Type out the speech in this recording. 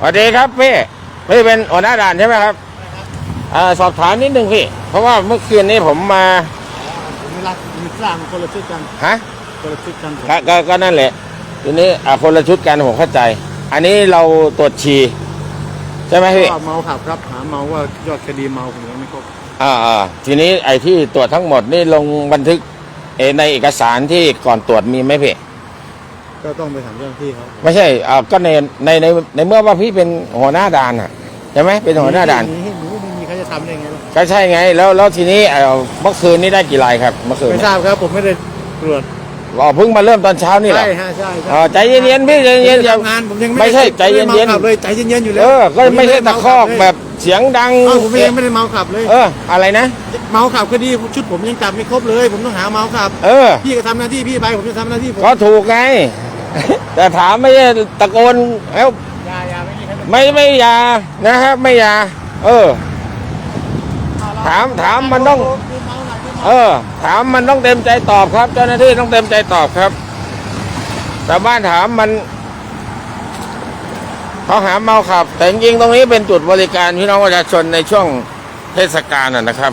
สวัสดีครับพี่พี่เป็นหัวหน้าด่านใช่ไหมครับอ่าสอบถามนิดนึงพี่ เพราะว่าเมื่อคืนนี้ผมมาผมไม่รักมีสร้างคนละชุดกันฮะคนละชุดกันผมก็ก็ก็นั่นแหละทีนี้อ่าคนละชุดกันผมเข้าใจ อันนี้เราตรวจฉี่ใช่ไหมพี่ก็เมาขับครับหาเมาว่ายอดคดีเมาผมยังไม่ครบอ่าอ่าทีนี้ไอ้ที่ตรวจทั้งหมดนี่ลงบันทึกเออในเอกสารที่ก่อนตรวจมีไหมพี่ ก็ต้องไปถามเจ้าหน้าที่เขาไม่ใช่อ่าก็ในในในในเมื่อว่าพี่เป็นหัวหน้าด่านอะใช่ไหมเป็นหัวหน้าด่านหนีหนูไม่มีใครจะทำได้ไงล่ะก็ใช่ไง แล้วแล้วทีนี้เอ่อเมื่อคืนนี้ได้กี่รายครับเมื่อคืนไม่เนี่ยทราบครับผมไม่ได้ตรวจอ๋อเพิ่งมาเริ่มตอนเช้านี่เหรอใช่ฮะใช่อ๋อใจเย็นๆพี่ใจเย็นๆอย่า ทำงานผมยังไม่ใช่ด้ใจเย็นๆ ไม่ได้มาขับเลยใจเย็นๆอยู่แล้เอวอก็ไม่ใช่ตะคอกแบบเสียงดัง เอ้าผมเองไม่ได้เมาขับเลย เออ อะไรนะ เมาขับคดีชุดผมยังจับไม่ครบเลย ผมต้องหาเมาขับ เออ พี่ก็ทำหน้าที่พี่ไปผมจะทำหน้าที่ผมก็ถูกไง แต่ถามไม่ใช่ตะโกนแล้วอยาอยาไม่มีใครไม่ไม่อยานะครับ ไม่อยา เออ ถามถามมันต้องเออ ถามมันต้องเต็มใจตอบครับ เจ้าหน้าที่ต้องเต็มใจตอบครับแต่บ้านถามมันเขาหาเมาขับ แต่จริงๆตรงนี้เป็นจุดบริการพี่น้องประชาชนในช่วงเทศกาลนะนะครับ